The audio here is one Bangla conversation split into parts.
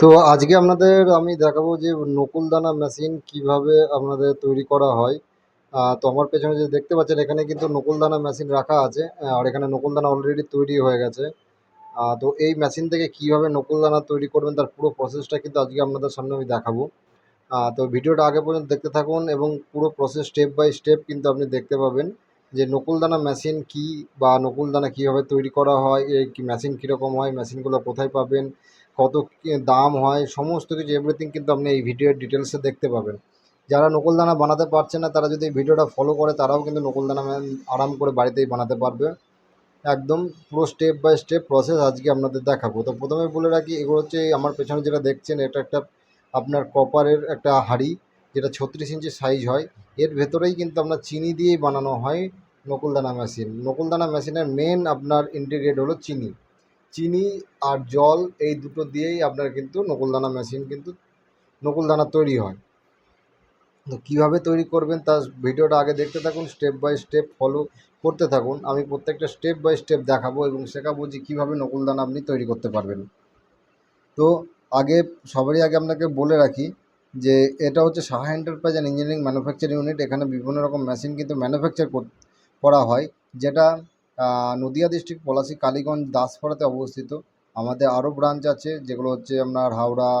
তো আজকে আপনাদের আমি দেখাবো যে নকুলদানা মেশিন কীভাবে আপনাদের তৈরি করা হয়। তো আমার পেছনে যে দেখতে পাচ্ছেন, এখানে কিন্তু নকুলদানা মেশিন রাখা আছে, আর এখানে নকুলদানা অলরেডি তৈরি হয়ে গেছে। তো এই মেশিন থেকে কীভাবে নকুলদানা তৈরি করবেন, তার পুরো প্রসেসটা কিন্তু আজকে আপনাদের সামনে আমি দেখাবো। তো ভিডিওটা আগে পর্যন্ত দেখতে থাকুন, এবং পুরো প্রসেস স্টেপ বাই স্টেপ কিন্তু আপনি দেখতে পাবেন যে নকুলদানা মেশিন কি বা নকুলদানা কীভাবে তৈরি করা হয় এই মেশিন কীরকম হয় মেশিনগুলো কোথায় পাবেন কত দাম হয়, সমস্ত কিছু এভরিথিং কিন্তু আপনি এই ভিডিওর ডিটেলসে দেখতে পাবেন। যারা নকুলদানা বানাতে পারছে না, তারা যদি ভিডিওটা ফলো করে, তারাও কিন্তু নকুলদানা ম্যাম আরাম করে বাড়িতেই বানাতে পারবে। একদম পুরো স্টেপ বাই স্টেপ প্রসেস আজকে আপনাদের দেখাবো। তো প্রথমে বলে রাখি, এগুলো হচ্ছে আমার পেছনে যেটা দেখছেন, এটা একটা আপনার কপারের একটা হাঁড়ি, যেটা ছত্রিশ ইঞ্চি সাইজ হয়। এর ভেতরেই কিন্তু আপনার চিনি দিয়েই বানানো হয় নকুলদানা মেশিন নকুলদানা মেশিনের মেন আপনার ইন্টিগ্রেট হলো চিনি। চিনি আর জল এই দুটো দিয়েই আপনার কিন্তু নকুলদানা মেশিন কিন্তু নকুলদানা তৈরি হয়। তো কীভাবে তৈরি করবেন তার ভিডিওটা আগে দেখতে থাকুন স্টেপ বাই স্টেপ ফলো করতে থাকুন। আমি প্রত্যেকটা স্টেপ বাই স্টেপ দেখাবো এবং শেখাবো যে কীভাবে নকুলদানা আপনি তৈরি করতে পারবেন। তো আগে, সবারই আগে আপনাকে বলে রাখি যে এটা হচ্ছে Saha enterprise and engineering manufacturing unit এখানে বিভিন্ন রকম মেশিন কিন্তু ম্যানুফ্যাকচার করা হয়, যেটা নদিয়া ডিস্ট্রিক্ট পলাশি কালীগঞ্জ দাসপাড়াতে অবস্থিত। আমাদের আরও ব্রাঞ্চ আছে, যেগুলো হচ্ছে আপনার হাওড়া,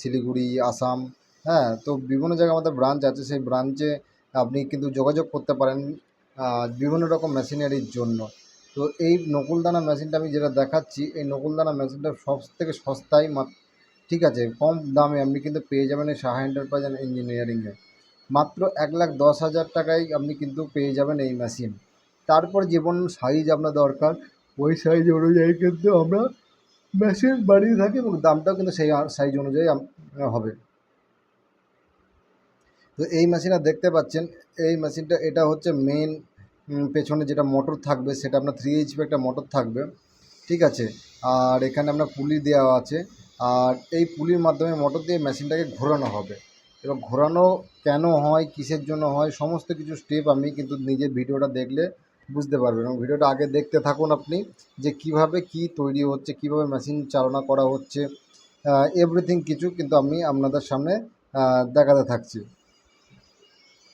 শিলিগুড়ি, আসাম হ্যাঁ তো বিভিন্ন জায়গায় আমাদের ব্রাঞ্চ আছে। সেই ব্রাঞ্চে আপনি কিন্তু যোগাযোগ করতে পারেন বিভিন্ন রকম মেশিনারির জন্য। তো এই নকুলদানা মেশিনটা আমি যেটা দেখাচ্ছি, এই নকুলদানা মেশিনটা সব থেকে সস্তায় ঠিক আছে, কম দামে আপনি কিন্তু পেয়ে যাবেন এই সাহা এন্টারপ্রাইজ ইঞ্জিনিয়ারিংয়ে মাত্র এক লাখ দশ হাজার টাকায় আপনি কিন্তু পেয়ে যাবেন এই মেশিন তারপর যেমন সাইজ আপনার দরকার। ওই সাইজ অনুযায়ী কিন্তু আমরা মেশিন বাড়িয়ে থাকি এবং দামটাও কিন্তু সেই সাইজ অনুযায়ী হবে। তো এই মেশিনটা দেখতে পাচ্ছেন, এই মেশিনটা এটা হচ্ছে মেন পেছনে যেটা মোটর থাকবে, সেটা আপনার থ্রি এইচপি একটা মোটর থাকবে। ঠিক আছে? আর এখানে আপনার পুলি দেওয়া আছে। আর এই পুলির মাধ্যমে মোটর দিয়ে মেশিনটাকে ঘোরানো হবে। এবার ঘোরানো কেন হয়, কিসের জন্য হয়, সমস্ত কিছু স্টেপ আমি কিন্তু নিজের ভিডিওটা দেখলে বুঝতে পারবেন এবং ভিডিওটা আগে দেখতে থাকুন আপনি যে কীভাবে কি তৈরি হচ্ছে, কীভাবে মেশিন চালনা করা হচ্ছে এভরিথিং কিছু কিন্তু আমি আপনাদের সামনে দেখাতে থাকছি।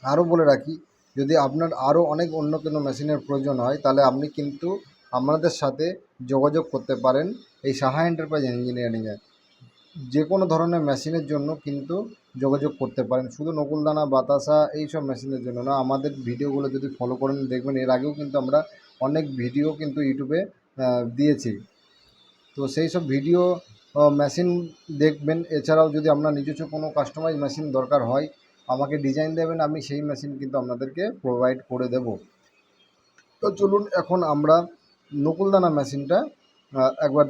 আরও বলে রাখি, যদি আপনার আরও অনেক অন্য কোনো মেশিনের প্রয়োজন হয়, তাহলে আপনি কিন্তু আমাদের সাথে যোগাযোগ করতে পারেন এই সাহা এন্টারপ্রাইজ ইঞ্জিনিয়ারিংয়ে যে কোনো ধরনের মেশিনের জন্য কিন্তু যোগাযোগ করতে পারেন। শুধু নকুলদানা, বাতাসা এই সব মেশিনের জন্য না, আমাদের ভিডিওগুলো যদি ফলো করেন, দেখবেন এর আগেও কিন্তু আমরা অনেক ভিডিও কিন্তু ইউটিউবে দিয়েছি। তো সেই সব ভিডিও মেশিন দেখবেন। এছাড়াও যদি আপনার নিজস্ব কোনো কাস্টমাইজ মেশিন দরকার হয়, আমাকে ডিজাইন দেবেন, আমি সেই মেশিন কিন্তু আপনাদেরকে প্রোভাইড করে দেব। তো চলুন এখন আমরা নকুলদানা মেশিনটা একবার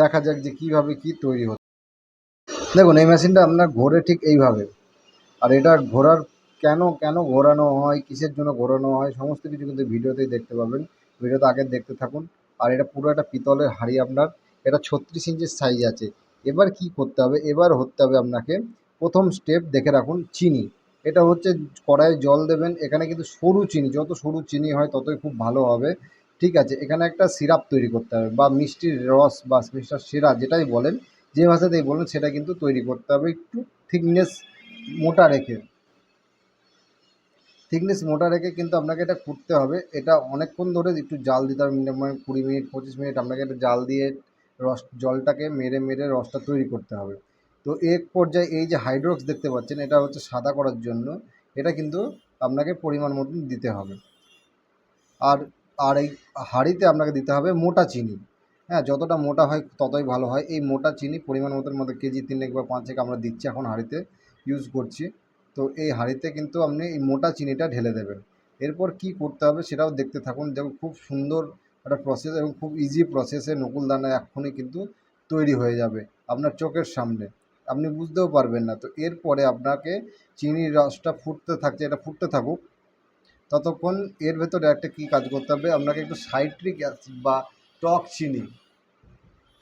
দেখা যাক যে কীভাবে কি তৈরি হচ্ছে। দেখুন, এই মেশিনটা আপনার ঘোরে ঠিক এইভাবে। আর এটা ঘোরার কেন কেন ঘোরানো হয়, কিসের জন্য ঘোরানো হয়, সমস্ত কিছু কিন্তু ভিডিওতেই দেখতে পাবেন। ভিডিওতে আগে দেখতে থাকুন। আর এটা পুরো একটা পিতলের হাঁড়ি আপনার। এটা ছত্রিশ ইঞ্চির সাইজ আছে। এবার কি করতে হবে? এবার হতে হবে আপনাকে প্রথম স্টেপ দেখে রাখুন চিনি। এটা হচ্ছে কড়াইয়ে জল দেবেন। এখানে কিন্তু সরু চিনি, যত সরু চিনি হয় ততই খুব ভালো হবে। ঠিক আছে, এখানে একটা সিরাপ তৈরি করতে হবে বা মিষ্টির রস বা মিষ্টার শিরা যেটাই বলেন যে ভাষাতেই বলুন সেটা কিন্তু তৈরি করতে হবে একটু থিকনেস মোটা রেখে। থিকনেস মোটা রেখে কিন্তু আপনাকে এটা কুটতে হবে। এটা অনেকক্ষণ ধরে একটু জাল দিতে হবে মিনিমাম কুড়ি মিনিট, পঁচিশ মিনিট আপনাকে এটা জাল দিয়ে রস, জলটাকে মেরে মেরে রসটা তৈরি করতে হবে। তো এক পর্যায়ে এই যে হাইড্রক্স দেখতে পাচ্ছেন, এটা হচ্ছে সাদা করার জন্য এটা কিন্তু আপনাকে পরিমাণ মতন দিতে হবে। আর আর এই হাঁড়িতে আপনাকে দিতে হবে মোটা চিনি। হ্যাঁ যতটা মোটা হয় ততই ভালো হয়। এই মোটা চিনি পরিমাণ মতন মধ্যে কেজি তিনেক বা পাঁচেক আমরা দিচ্ছি এখন হাঁড়িতে ইউজ করছি। তো এই হাঁড়িতে কিন্তু আপনি এই মোটা চিনিটা ঢেলে দেবেন। এরপর কি করতে হবে সেটাও দেখতে থাকুন। যেমন খুব সুন্দর একটা প্রসেস এবং খুব ইজি প্রসেসে নকুলদানা এক্ষুনি কিন্তু তৈরি হয়ে যাবে আপনার চোখের সামনে। আপনি বুঝতেও পারবেন না। তো এরপরে আপনাকে চিনির রসটা ফুটতে থাকছে, এটা ফুটতে থাকুক। ততক্ষণ এর ভেতরে একটা কী কাজ করতে হবে? আপনাকে একটু সাইট্রিক অ্যাসিড বা টক চিনি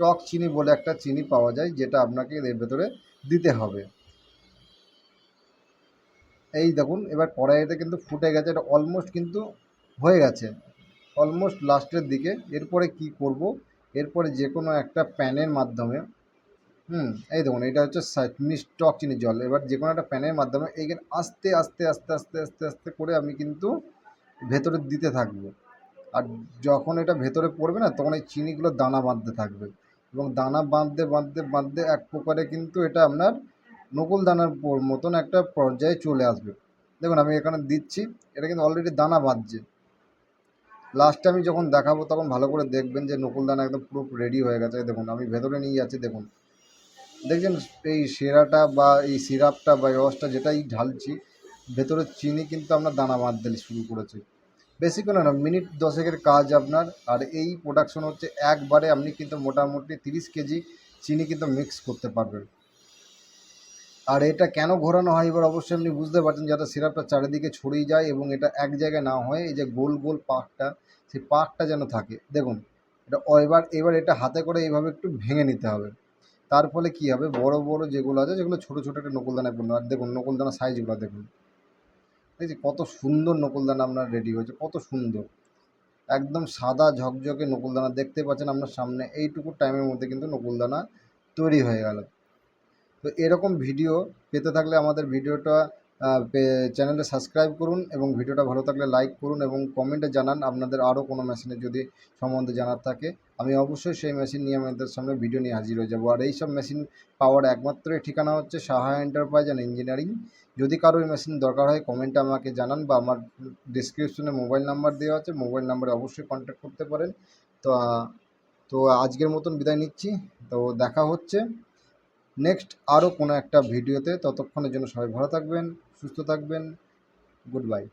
টক চিনি বলে একটা চিনি পাওয়া যায়, যেটা আপনাকে এর ভেতরে দিতে হবে। এই দেখুন, এবার কড়াইতে কিন্তু ফুটে গেছে, এটা অলমোস্ট কিন্তু হয়ে গেছে। অলমোস্ট লাস্টের দিকে। এরপরে কি করব? এরপরে যে কোনো একটা প্যানের মাধ্যমে, হুম, এই দেখুন, এটা হচ্ছে সা- মিষ্টি টক চিনির জল। এবার যে কোনো একটা প্যানের মাধ্যমে এইখানে আস্তে আস্তে আস্তে আস্তে আস্তে আস্তে করে আমি কিন্তু ভেতরে দিতে থাকব। আর যখন এটা ভেতরে পড়বে না, তখন এই চিনিগুলো দানা বাঁধতে থাকবে। এবং দানা বাঁধতে বাঁধতে বাঁধতে এক প্রকারে কিন্তু এটা আপনার নকুল দানার মতন একটা পর্যায়ে চলে আসবে। দেখুন, আমি এখানে দিচ্ছি, এটা কিন্তু অলরেডি দানা বাঁধছে। লাস্টে আমি যখন দেখাবো, তখন ভালো করে দেখবেন যে নকুল দানা একদম পুরো রেডি হয়ে গেছে। দেখুন, আমি ভেতরে নিয়ে যাচ্ছি, দেখুন। দেখছেন, এই সেরাটা বা এই সিরাপটা বা রসটা যেটাই ঢালছি, ভেতরে চিনি কিন্তু আপনার দানা বাঁধতে শুরু করেছে। বেশিক্ষণ না, মিনিট দশেকের কাজ আপনার। আর এই প্রোডাকশন হচ্ছে একবারে আপনি কিন্তু মোটামুটি তিরিশ কেজি চিনি কিন্তু মিক্স করতে পারবেন। আর এটা কেন ঘোরানো হয় এবার অবশ্যই আপনি বুঝতে পারছেন, যাতে সিরাপটা চারিদিকে ছড়িয়ে যায় এবং এটা এক জায়গায় না হয়, এই যে গোল গোল পাকটা সেই পাকটা যেন থাকে। দেখুন, এটা এবার এবার এটা হাতে করে এইভাবে একটু ভেঙে নিতে হবে। তার ফলে কী হবে, বড় বড় যেগুলো আছে, যেগুলো ছোটো ছোটো একটা নকুলদানায় পূর্ণ আর দেখুন, নকুলদানা সাইজগুলো দেখুন। দেখছি কত সুন্দর নকুলদানা আপনার রেডি হয়েছে, কত সুন্দর। একদম সাদা ঝকঝকে নকুলদানা, দেখতে পাচ্ছেন আপনার সামনে, এইটুকু টাইমের মধ্যে কিন্তু নকুলদানা তৈরি হয়ে গেল। তো এরকম ভিডিও পেতে থাকলে আমাদের ভিডিওটা চ্যানেলে সাবস্ক্রাইব করুন এবং ভিডিওটা ভালো থাকলে লাইক করুন এবং কমেন্টে জানান আপনাদের আরও কোনো মেশিনের যদি সম্বন্ধে জানার থাকে। আমি অবশ্যই সেই মেশিন নিয়ে আমাদের সামনে ভিডিও নিয়ে হাজির হয়ে যাব। আর এই সব মেশিন পাওয়ার একমাত্রই ঠিকানা হচ্ছে সাহা এন্টারপ্রাইজ অ্যান্ড ইঞ্জিনিয়ারিং। যদি কারও এই মেশিন দরকার হয়, কমেন্টে আমাকে জানান বা আমার ডিসক্রিপশনে মোবাইল নাম্বার দেওয়া আছে, মোবাইল নাম্বারে অবশ্যই কন্ট্যাক্ট করতে পারেন। তো তো আজকের মতন বিদায় নিচ্ছি। তো দেখা হচ্ছে নেক্সট আরও কোনো একটা ভিডিওতে। ততক্ষণের জন্য সবাই ভালো থাকবেন। সুস্থ থাকবেন গুড বাই।